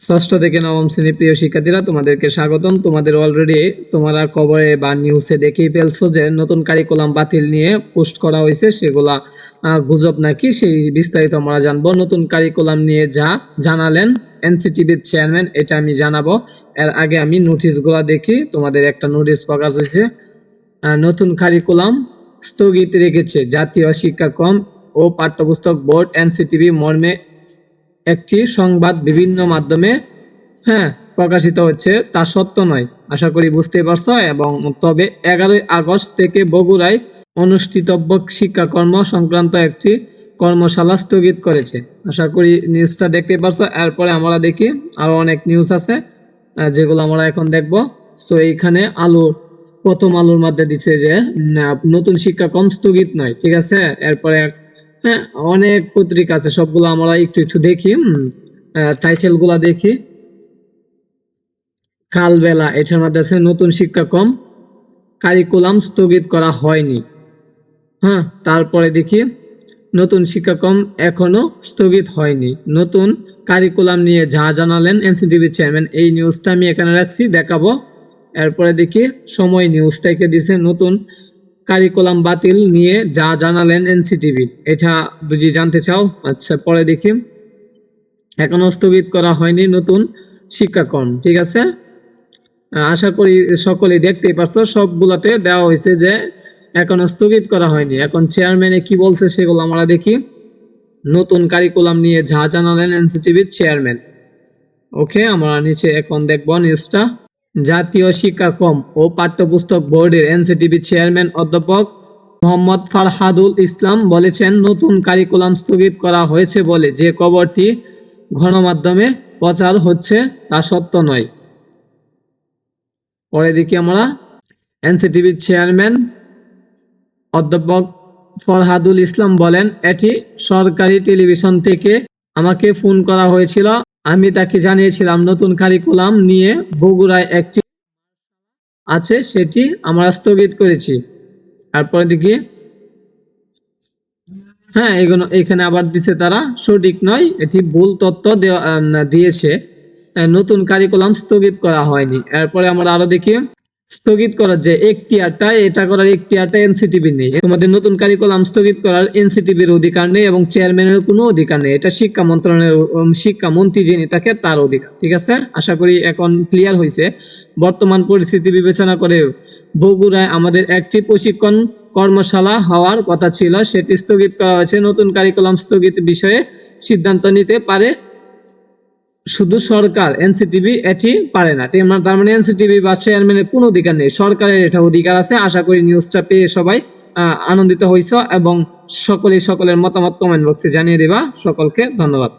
ষষ্ঠ থেকে নবম শ্রেণির প্রিয় শিক্ষার্থীরা, তোমাদেরকে স্বাগতম। তোমাদের অলরেডি তোমরা খবরে বা নিউজে দেখেই ফেলছো যে নতুন কারিকুলাম বাতিল নিয়ে পোস্ট করা হয়েছে, সেগুলা গুজব নাকি সেই বিস্তারিত আমরা জানব। নতুন কারিকুলাম নিয়ে যা জানালেন এনসিটিভির চেয়ারম্যান এটা আমি জানাব। এর আগে আমি নোটিশগুলো দেখি, তোমাদের একটা নোটিশ প্রকাশ হয়েছে। নতুন কারিকুলাম স্থগিত রেখেছে জাতীয় শিক্ষাক্রম ও পাঠ্যপুস্তক বোর্ড এনসিটিভি মর্মে একটি সংবাদ বিভিন্ন মাধ্যমে হ্যাঁ প্রকাশিত হচ্ছে, তা সত্য নয়। আশা করি বুঝতে পারছ, এবং তবে এগারোই আগস্ট থেকে বগুড়ায় অনুষ্ঠিতব্য শিক্ষাকর্ম সংক্রান্ত একটি কর্মশালা স্থগিত করেছে। আশা করি নিউজটা দেখতে পারছ। এরপরে আমরা দেখি, আরও অনেক নিউজ আছে যেগুলো আমরা এখন দেখব। তো এইখানে আলু, প্রথম আলুর মধ্যে দিছে যে নতুন শিক্ষাক্রম স্থগিত নয়, ঠিক আছে? এরপরে হ্যাঁ। অনেক পত্রিকা আছে, সবগুলো আমরা একটু একটু দেখি টাইটেলগুলা দেখি। কালবেলা এটার মধ্যে আছে নতুন শিক্ষাক্রম কারিকুলাম স্থগিত করা হয়নি। হ্যাঁ তারপরে দেখি। নতুন শিক্ষাক্রম এখনও স্থগিত হয়নি। নতুন কারিকুলাম নিয়ে যা জানালেন এনসিটিভি চেয়ারম্যান, এই নিউজটা আমি এখানে রাখছি, দেখাবো। এরপরে দেখি, সময় নিউজ থেকে দিছে নতুন কারিকুলাম বাতিল নিয়ে যা জানালেন এনসিটিভি। এটা যদি জানতে চাও? আচ্ছা পরে দেখি। এখনও স্থগিত করা হয়নি নতুন শিক্ষাক্রম, ঠিক আছে? আশা করি সকলেই দেখতেই পারছ, সবগুলাতে দেওয়া হয়েছে যে এখনও স্থগিত করা হয়নি। এখন চেয়ারম্যানে কি বলছে সেগুলো আমরা দেখি। নতুন কারিকুলাম নিয়ে যা জানালেন এনসিটিভির চেয়ারম্যান ওকে, আমরা নিচে এখন দেখব নিউজটা জাতীয় শিক্ষাক্রম ও পাঠ্যপুস্তক বোর্ডের এনসিটিভি চেয়ারম্যান অধ্যাপক মোহাম্মদ ফারহাদুল ইসলাম বলেছেন, নতুন কারিকুলাম স্থগিত করা হয়েছে বলে যে খবরটি গণমাধ্যমে প্রচার হচ্ছে তা সত্য নয়। পরে দেখি আমরা এনসিটিভির চেয়ারম্যান অধ্যাপক ফরহাদুল ইসলাম বলেন, এটি সরকারি টেলিভিশন থেকে আমাকে ফোন করা হয়েছিল আমি তাকে জানিয়েছিলাম, নতুন কারিকুলাম নিয়ে বগুড়ায় একটি আছে, সেটি আমরা স্থগিত করেছি। তারপরে দেখি হ্যাঁ এগুলো এখানে আবার দিছে তারা, সঠিক নয়, এটি ভুল তথ্য দিয়েছে। নতুন কারিকুলাম স্থগিত করা হয়নি। এরপরে আমরা আরও দেখি স্থগিত করার যে এখতিয়ারটা এটা করার এখতিয়ারটা এনসিটিভি নেই। তোমাদের নতুন কারিকুলাম স্থগিত করার এনসিটিভির অধিকার নেই এবং চেয়ারম্যানের কোনো অধিকার নেই। এটা শিক্ষা মন্ত্রণালয়ের উম, শিক্ষামন্ত্রী যিনি থাকে তার অধিকার ঠিক আছে? আশা করি এখন ক্লিয়ার হয়েছে বর্তমান পরিস্থিতি বিবেচনা করে বগুড়ায় আমাদের একটি প্রশিক্ষণ কর্মশালা হওয়ার কথা ছিল। সেটি স্থগিত করা হয়েছে। নতুন কারিকুলাম স্থগিত বিষয়ে সিদ্ধান্ত নিতে পারে শুধু সরকার, এনসিটিভি এটি পারে না। তার মানে এনসিটিভি বা চেয়ারম্যানের কোনো অধিকার নেই। সরকারের এটা অধিকার আছে। আশা করি নিউজটা পেয়ে সবাই আনন্দিত হয়েছ এবং সকলেই সকলের মতামত কমেন্ট বক্সে জানিয়ে দিবা। সকলকে ধন্যবাদ।